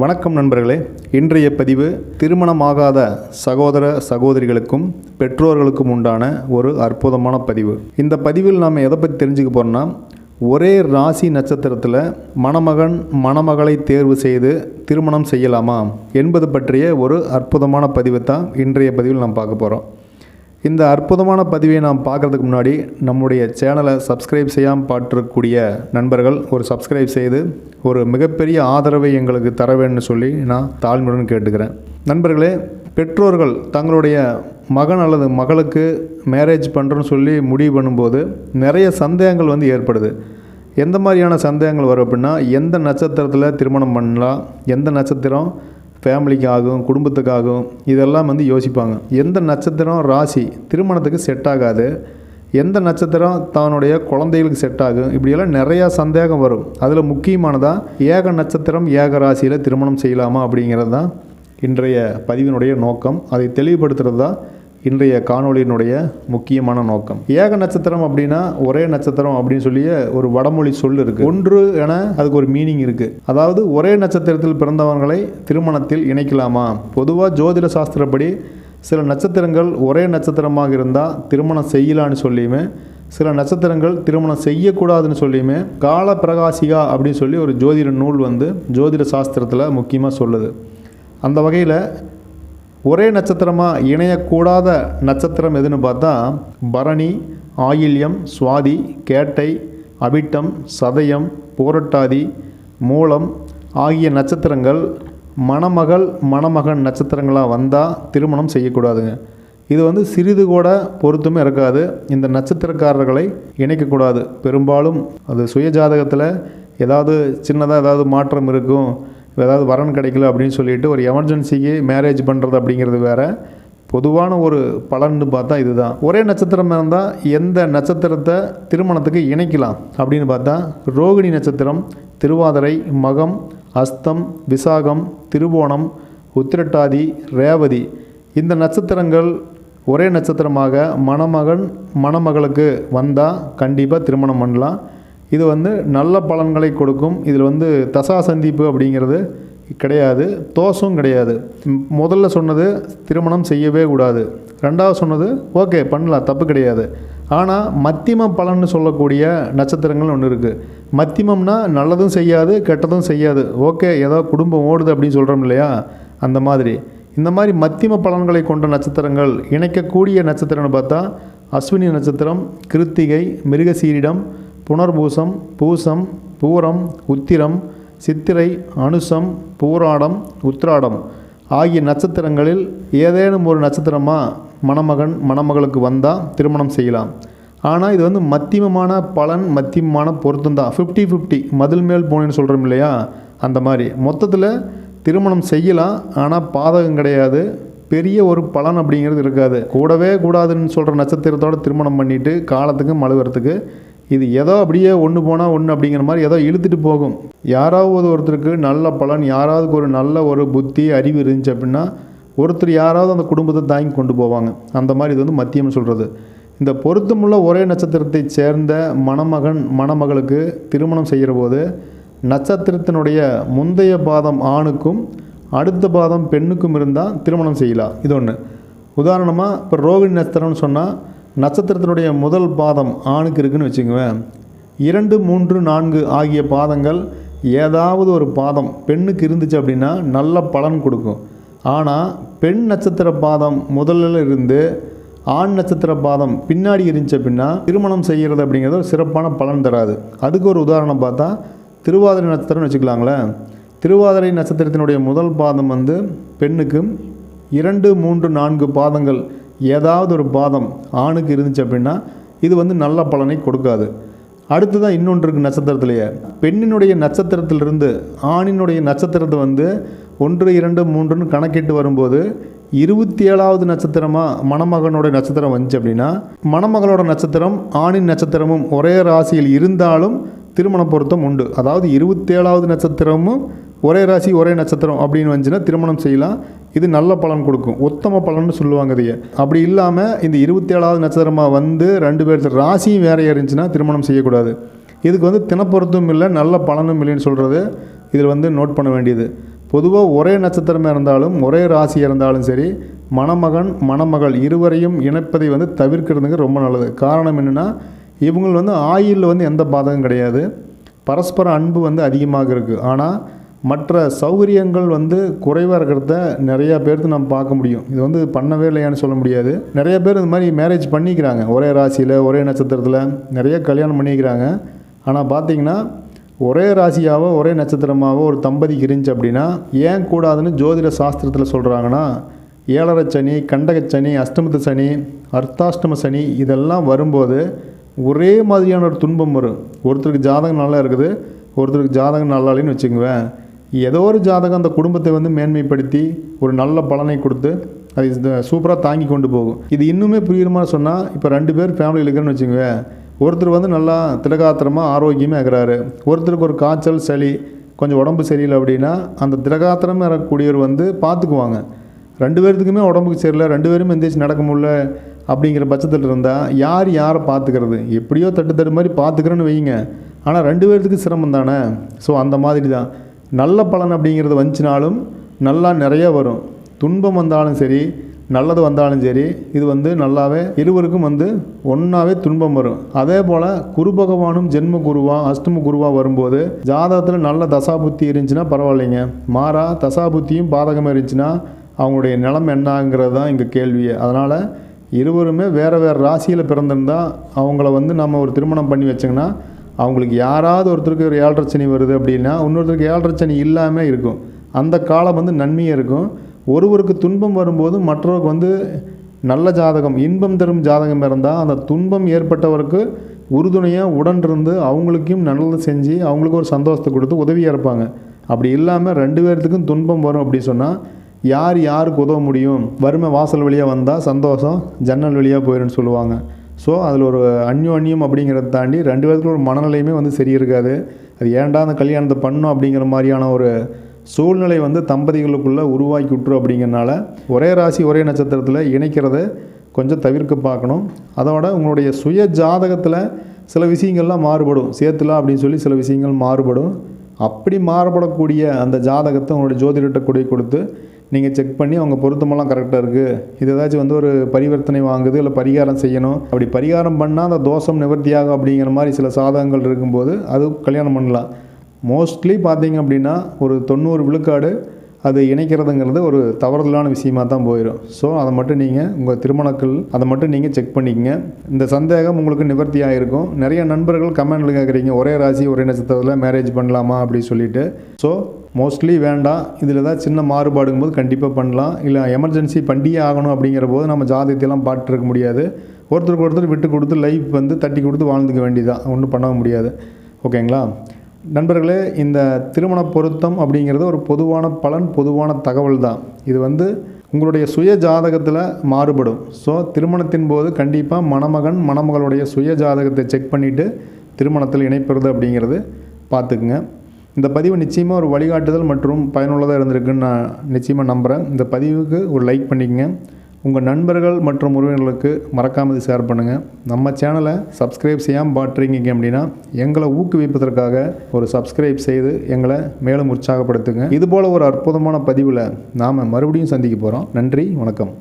வணக்கம் நண்பர்களே. இன்றைய பதிவு திருமணமாகாத சகோதர சகோதரிகளுக்கும் பெற்றோர்களுக்கும் உண்டான ஒரு அற்புதமான பதிவு. இந்த பதிவில் நாம் எதை பற்றி தெரிஞ்சுக்க போகிறோம்னா ஒரே ராசி நட்சத்திரத்தில் மணமகன் மணமகளை தேர்வு செய்து திருமணம் செய்யலாமா என்பது பற்றிய ஒரு அற்புதமான பதிவை தான் இன்றைய பதிவில் நாம் பார்க்க போகிறோம் இந்த அற்புதமான பதிவை நாம் பார்க்குறதுக்கு முன்னாடி நம்முடைய சேனலை சப்ஸ்கிரைப் செய்யாமல் பார்த்துருக்கக்கூடிய நண்பர்கள் ஒரு சப்ஸ்கிரைப் செய்து ஒரு மிகப்பெரிய ஆதரவை எங்களுக்கு தர வேணும்னு சொல்லி நான் தாழ்மையுடன் கேட்டுக்கிறேன். நண்பர்களே பெற்றோர்கள் தங்களுடைய மகன் அல்லது மகளுக்கு மேரேஜ் பண்ணுறோன்னு சொல்லி முடிவு பண்ணும்போது நிறைய சந்தேகங்கள் வந்து ஏற்படுது. எந்த மாதிரியான சந்தேகங்கள் வரும் அப்படின்னா எந்த நட்சத்திரத்தில் திருமணம் பண்ணலாம் எந்த நட்சத்திரம் ஃபேமிலிக்காகவும் குடும்பத்துக்காகவும் இதெல்லாம் வந்து யோசிப்பாங்க. எந்த நட்சத்திரம் ராசி திருமணத்துக்கு செட் ஆகாது எந்த நட்சத்திரம் தன்னுடைய குழந்தைகளுக்கு செட் ஆகும் இப்படியெல்லாம் நிறையா சந்தேகம் வரும். அதில் முக்கியமானதாக ஏக நட்சத்திரம் ஏக ராசியில் திருமணம் செய்யலாமா அப்படிங்கிறது தான் இன்றைய பதிவினுடைய நோக்கம். அதை தெளிவுபடுத்துகிறது தான் இன்றைய காணொலியினுடைய முக்கியமான நோக்கம். ஏக நட்சத்திரம் அப்படின்னா ஒரே நட்சத்திரம் அப்படின்னு சொல்லி ஒரு வடமொழி சொல் இருக்கு. ஒன்று என அதுக்கு ஒரு மீனிங் இருக்கு. அதாவது ஒரே நட்சத்திரத்தில் பிறந்தவர்களை திருமணத்தில் இணைக்கலாமா? பொதுவாக ஜோதிட சாஸ்திரப்படி சில நட்சத்திரங்கள் ஒரே நட்சத்திரமாக இருந்தால் திருமணம் செய்யலான்னு சொல்லியுமே சில நட்சத்திரங்கள் திருமணம் செய்யக்கூடாதுன்னு சொல்லியுமே கால பிரகாசிகா அப்படின்னு சொல்லி ஒரு ஜோதிட நூல் வந்து ஜோதிட சாஸ்திரத்தில் முக்கியமாக சொல்லுது. அந்த வகையில் ஒரே நட்சத்திரமாக இணையக்கூடாத நட்சத்திரம் எதுன்னு பார்த்தா பரணி ஆயில்யம் சுவாதி கேட்டை அபிட்டம் சதயம் போரட்டாதி மூலம் ஆகிய நட்சத்திரங்கள் மணமகள் மணமகன் நட்சத்திரங்களாக வந்தால் திருமணம் செய்யக்கூடாதுங்க. இது வந்து சிறிது கூட பொருத்தமே இருக்காது. இந்த நட்சத்திரக்காரர்களை இணைக்கக்கூடாது. பெரும்பாலும் அது சுய ஜாதகத்தில் ஏதாவது சின்னதாக ஏதாவது மாற்றம் இருக்கும். ஏதாவது வரன் கிடைக்கல அப்படின்னு சொல்லிட்டு ஒரு எமர்ஜென்சிக்கு மேரேஜ் பண்ணுறது அப்படிங்கிறது வேறு. பொதுவான ஒரு பலன்னு பார்த்தா இதுதான். ஒரே நட்சத்திரம் இருந்தால் எந்த நட்சத்திரத்தை திருமணத்துக்கு இணைக்கலாம் அப்படின்னு பார்த்தா ரோகிணி நட்சத்திரம் திருவாதிரை மகம் அஸ்தம் விசாகம் திருவோணம் உத்திரட்டாதி ரேவதி. இந்த நட்சத்திரங்கள் ஒரே நட்சத்திரமாக மணமகன் மணமகளுக்கு வந்தால் கண்டிப்பாக திருமணம் பண்ணலாம். இது வந்து நல்ல பலன்களை கொடுக்கும். இதில் வந்து தசா சந்திப்பு அப்படிங்கிறது கிடையாது. தோஷம் கிடையாது. முதல்ல சொன்னது திருமணம் செய்யவே கூடாது. ரெண்டாவது சொன்னது ஓகே பண்ணலாம் தப்பு கிடையாது. ஆனால் மத்தியம பலன்னு சொல்லக்கூடிய நட்சத்திரங்கள் ஒன்று இருக்குது மத்தியமம்னா நல்லதும் செய்யாது கெட்டதும் செய்யாது. ஓகே ஏதோ குடும்பம் ஓடுது அப்படின்னு சொல்கிறோம் இல்லையா? அந்த மாதிரி. இந்த மாதிரி மத்தியம பலன்களை கொண்ட நட்சத்திரங்கள் இணைக்கக்கூடிய நட்சத்திரம்னு பார்த்தா அஸ்வினி நட்சத்திரம் கிருத்திகை மிருகசீரிடம் புனர்பூசம் பூசம் பூரம் உத்திரம் சித்திரை அனுசம் பூராடம் உத்ராடம் ஆகிய நட்சத்திரங்களில் ஏதேனும் ஒரு நட்சத்திரமாக மணமகன் மணமகளுக்கு வந்தால் திருமணம் செய்யலாம். ஆனால் இது வந்து மத்தியமமான பலன் மத்தியமமான பொருத்தம் தான். ஃபிஃப்டி ஃபிஃப்டி மதில் மேல் போனேன்னு சொல்கிறோம் இல்லையா? அந்த மாதிரி. மொத்தத்தில் திருமணம் செய்யலாம் ஆனால் பாதகம் கிடையாது. பெரிய ஒரு பலன் அப்படிங்கிறது இருக்காது. கூடவே கூடாதுன்னு சொல்கிற நட்சத்திரத்தோட திருமணம் பண்ணிவிட்டு காலத்துக்கு மழுவுறதுக்கு இது ஏதோ அப்படியே ஒன்று போனால் ஒன்று அப்படிங்கிற மாதிரி ஏதோ இழுத்துட்டு போகும். யாராவது ஒருத்தருக்கு நல்ல பலன் யாராவது ஒரு நல்ல ஒரு புத்தி அறிவு இருந்துச்சு அப்படின்னா ஒருத்தர் யாராவது அந்த குடும்பத்தை தாங்கி கொண்டு போவாங்க. அந்த மாதிரி இது வந்து மத்தியம் சொல்கிறது இந்த பொருத்தமுள்ள ஒரே நட்சத்திரத்தை சேர்ந்த மணமகன் மணமகளுக்கு திருமணம் செய்கிற போது நட்சத்திரத்தினுடைய முந்தைய பாதம் ஆணுக்கும் அடுத்த பாதம் பெண்ணுக்கும் இருந்தால் திருமணம் செய்யலாம். இது ஒன்று உதாரணமாக இப்போ ரோகிணி நட்சத்திரம்னு சொன்னால் நட்சத்திரத்தினுடைய முதல் பாதம் ஆணுக்கு இருக்குன்னு வச்சுக்குவேன் இரண்டு மூன்று நான்கு ஆகிய பாதங்கள் ஏதாவது ஒரு பாதம் பெண்ணுக்கு இருந்துச்சு அப்படின்னா நல்ல பலன் கொடுக்கும். ஆனால் பெண் நட்சத்திர பாதம் முதல்ல இருந்து ஆண் நட்சத்திர பாதம் பின்னாடி இருந்துச்சு அப்படின்னா திருமணம் செய்கிறது அப்படிங்கிறது ஒரு சிறப்பான பலன் தராது. அதுக்கு ஒரு உதாரணம் பார்த்தா திருவாதிரை நட்சத்திரம்னு வச்சுக்கலாங்களேன். திருவாதிரை நட்சத்திரத்தினுடைய முதல் பாதம் வந்து பெண்ணுக்கும் இரண்டு மூன்று நான்கு பாதங்கள் ஏதாவது ஒரு பாதம் ஆணுக்கு இருந்துச்சு அப்படின்னா இது வந்து நல்ல பலனை கொடுக்காது. அடுத்ததான் இன்னொன்று இருக்குது நட்சத்திரத்திலேயே. பெண்ணினுடைய நட்சத்திரத்திலிருந்து ஆணினுடைய நட்சத்திரத்தை வந்து ஒன்று இரண்டு மூன்றுன்னு கணக்கிட்டு வரும்போது இருபத்தி ஏழாவது நட்சத்திரமாக மணமகனோட நட்சத்திரம் வந்துச்சு அப்படின்னா மணமகளோட நட்சத்திரம் ஆணின் நட்சத்திரமும் ஒரே ராசியில் இருந்தாலும் திருமண பொருத்தம் உண்டு. அதாவது இருபத்தேழாவது நட்சத்திரமும் ஒரே ராசி ஒரே நட்சத்திரம் அப்படின்னு வந்துச்சுன்னா திருமணம் செய்யலாம். இது நல்ல பலன் கொடுக்கும். உத்தம பலன்னு சொல்லுவாங்க இதையே. அப்படி இல்லாமல் இந்த இருபத்தேழாவது நட்சத்திரமாக வந்து ரெண்டு பேர் ராசியும் வேற இருந்துச்சுன்னா திருமணம் செய்யக்கூடாது. இதுக்கு வந்து தினப்பொருத்தும் இல்லை நல்ல பலனும் இல்லைன்னு சொல்கிறது இதில் வந்து நோட் பண்ண வேண்டியது. பொதுவாக ஒரே நட்சத்திரமாக இருந்தாலும் ஒரே ராசி இருந்தாலும் சரி மணமகன் மணமகள் இருவரையும் இணைப்பதை வந்து தவிர்க்கிறதுக்கு ரொம்ப நல்லது. காரணம் என்னென்னா இவங்க வந்து ஆயுளில் வந்து எந்த பாதகம் கிடையாது. பரஸ்பர அன்பு வந்து அதிகமாக இருக்குது ஆனால் மற்ற சௌகரியங்கள் வந்து குறைவாக இருக்கிறத நிறையா பேர்த்து நம்ம பார்க்க முடியும். இது வந்து பண்ணவே இல்லையான்னு சொல்ல முடியாது. நிறைய பேர் இந்த மாதிரி மேரேஜ் பண்ணிக்கிறாங்க. ஒரே ராசியில் ஒரே நட்சத்திரத்தில் நிறைய கல்யாணம் பண்ணிக்கிறாங்க. ஆனால் பார்த்தீங்கன்னா ஒரே ராசியாவோ ஒரே நட்சத்திரமாவோ ஒரு தம்பதிக்கு இருந்துச்சு அப்படின்னா ஏன் கூடாதுன்னு ஜோதிட சாஸ்திரத்தில் சொல்கிறாங்கன்னா ஏழரை சனி கண்டக சனி அஷ்டமத்து சனி அர்த்தாஷ்டம சனி இதெல்லாம் வரும்போது ஒரே மாதிரியான ஒரு துன்பம் வரும். ஒருத்தருக்கு ஜாதகம் நல்லா இருக்குது ஒருத்தருக்கு ஜாதகம் நல்லா இல்லைன்னு வச்சுக்குவேன். ஏதோ ஒரு ஜாதகம் அந்த குடும்பத்தை வந்து மேன்மைப்படுத்தி ஒரு நல்ல பலனை கொடுத்து அது சூப்பராக தாங்கி கொண்டு போகும். இது இன்னுமே புரியுற மாதிரி சொன்னால் இப்போ ரெண்டு பேர் ஃபேமிலியில் இருக்கிறேன்னு வச்சுக்கோங்க ஒருத்தர் வந்து நல்லா திலகாத்திரமாக ஆரோக்கியமாக இருக்கிறாரு. ஒருத்தருக்கு ஒரு காய்ச்சல் சளி கொஞ்சம் உடம்பு சரியில்லை அப்படின்னா அந்த திலகாத்திரமாக இருக்கக்கூடியவர் வந்து பார்த்துக்குவாங்க. ரெண்டு பேர்த்துக்குமே உடம்புக்கு சரியில்லை ரெண்டு பேரும் எந்திரிச்சு நடக்க முடியல அப்படிங்கிற பட்சத்தில் இருந்தால் யார் யாரை பார்த்துக்கிறது? எப்படியோ தட்டு தட்டு மாதிரி பார்த்துக்கிறேன்னு வைங்க ஆனால் ரெண்டு பேர்த்துக்கு சிரமம் தானே? ஸோ அந்த மாதிரி தான் நல்ல பலன் அப்படிங்கிறது வந்துச்சுனாலும் நல்லா நிறைய வரும். துன்பம் வந்தாலும் சரி நல்லது வந்தாலும் சரி இது வந்து நல்லாவே இருவருக்கும் வந்து ஒன்றாவே துன்பம் வரும். அதே போல் குரு பகவானும் ஜென்ம குருவா அஷ்டம குருவா வரும்போது ஜாதகத்தில் நல்ல தசாபுத்தி இருந்துச்சுன்னா பரவாயில்லைங்க. மாறா தசாபுத்தியும் பாதகமாக இருந்துச்சுன்னா அவங்களுடைய நிலம் என்னங்கிறது தான் இங்கே கேள்வியே. அதனால் இருவருமே வேறு வேறு ராசியில் பிறந்திருந்தால் அவங்கள வந்து நம்ம ஒரு திருமணம் பண்ணி வச்சோங்கன்னா அவங்களுக்கு யாராவது ஒருத்தருக்கு ஒரு ஏழரை சனி வருது அப்படின்னா இன்னொருத்தருக்கு ஏழரை சனி இல்லாமல் இருக்கும். அந்த காலம் வந்து நன்மையாக இருக்கும். ஒருவருக்கு துன்பம் வரும்போது மற்றவருக்கு வந்து நல்ல ஜாதகம் இன்பம் தரும் ஜாதகம் இருந்தால் அந்த துன்பம் ஏற்பட்டவருக்கு உறுதுணையாக உடனிருந்து அவங்களுக்கும் நல்லது செஞ்சு அவங்களுக்கு ஒரு சந்தோஷத்தை கொடுத்து உதவியாக இருப்பாங்க. அப்படி இல்லாமல் ரெண்டு பேர்த்துக்கும் துன்பம் வரும் அப்படி சொன்னால் யார் யாருக்கு உதவ முடியும்? வறுமை வாசல் வழியாக வந்தால் சந்தோஷம் ஜன்னல் வழியாக போயிடும்னு சொல்லுவாங்க. ஸோ அதில் ஒரு அந்யோன்யம் அப்படிங்கிறத தாண்டி ரெண்டு பேருக்குள்ள ஒரு மனநிலையுமே வந்து சரி இருக்காது அது ஏன்டா அந்த கல்யாணத்தை பண்ணோம் அப்படிங்கிற மாதிரியான ஒரு சூழ்நிலை வந்து தம்பதிகளுக்குள்ளே உருவாக்கி விட்டுரும் அப்படிங்கிறனால ஒரே ராசி ஒரே நட்சத்திரத்தில் இணைக்கிறத கொஞ்சம் தவிர்க்க பார்க்கணும். அதோட உங்களுடைய சுய ஜாதகத்தில் சில விஷயங்கள்லாம் மாறுபடும். சேர்த்துலாம் அப்படின்னு சொல்லி சில விஷயங்கள் மாறுபடும். அப்படி மாறுபடக்கூடிய அந்த ஜாதகத்தை உங்களுடைய ஜோதிடர்கிட்ட கொடி கொடுத்து நீங்கள் செக் பண்ணி அவங்க பொருத்தமெல்லாம் கரெக்டாக இருக்குது இது ஏதாச்சும் வந்து ஒரு பரிவர்த்தனை வாங்குது இல்லை பரிகாரம் செய்யணும். அப்படி பரிகாரம் பண்ணால் அந்த தோஷம் நிவர்த்தியாகும் அப்படிங்கிற மாதிரி சில சாதகங்கள் இருக்கும்போது அது கல்யாணம் பண்ணலாம். மோஸ்ட்லி பார்த்தீங்க அப்படின்னா ஒரு தொண்ணூறு விழுக்காடு அது இணைக்கிறதுங்கிறது ஒரு தவறுதலான விஷயமா தான் போயிடும் ஸோ அதை மட்டும் நீங்கள் உங்கள் திருமணக்கள் அதை மட்டும் நீங்கள் செக் பண்ணிக்கங்க. இந்த சந்தேகம் உங்களுக்கு நிவர்த்தி ஆகிருக்கும் நிறைய நண்பர்கள் கமெண்டில் கேட்குறீங்க ஒரே ராசி ஒரே நட்சத்திரத்தில் மேரேஜ் பண்ணலாமா? அப்படின்னு சொல்லிட்டு. ஸோ மோஸ்ட்லி வேண்டாம். இதில் ஏதாவது சின்ன மாறுபாடுங்கும் போது கண்டிப்பாக பண்ணலாம். இல்லை எமர்ஜென்சி பண்டிகை ஆகணும் அப்படிங்கிற போது நம்ம ஜாதகத்தையெல்லாம் பார்த்துருக்க முடியாது. ஒருத்தருக்கு ஒருத்தர் விட்டு கொடுத்து லைஃப் வந்து தட்டி கொடுத்து வாழ்ந்துக்க வேண்டியதான் ஒன்றும் பண்ண முடியாது. ஓகேங்களா நண்பர்களே இந்த திருமண பொருத்தம் அப்படிங்கிறது ஒரு பொதுவான பலன் பொதுவான தகவல் தான். இது வந்து உங்களுடைய சுய ஜாதகத்தில் மாறுபடும். ஸோ திருமணத்தின் போது கண்டிப்பாக மணமகன் மணமகளுடைய சுய ஜாதகத்தை செக் பண்ணிவிட்டு திருமணத்தில் இணைப்பது அப்படிங்கிறது பார்த்துக்குங்க. இந்த பதிவு நிச்சயமாக ஒரு வழிகாட்டுதல் மற்றும் பயனுள்ளதாக இருந்திருக்குன்னு நான் நிச்சயமாக நம்புகிறேன் இந்த பதிவுக்கு ஒரு லைக் பண்ணிக்கங்க. உங்கள் நண்பர்கள் மற்றும் உறவினர்களுக்கு மறக்காமல் இது ஷேர் பண்ணுங்கள் நம்ம சேனலை சப்ஸ்கிரைப் செய்யாமல் பாட்டுறீங்க அப்படின்னா எங்களை ஊக்குவிப்பதற்காக ஒரு சப்ஸ்கிரைப் செய்து எங்களை மேலும் உற்சாகப்படுத்துங்க. இதுபோல் ஒரு அற்புதமான பதிவில் நாம் மறுபடியும் சந்திக்க போகிறோம் நன்றி வணக்கம்.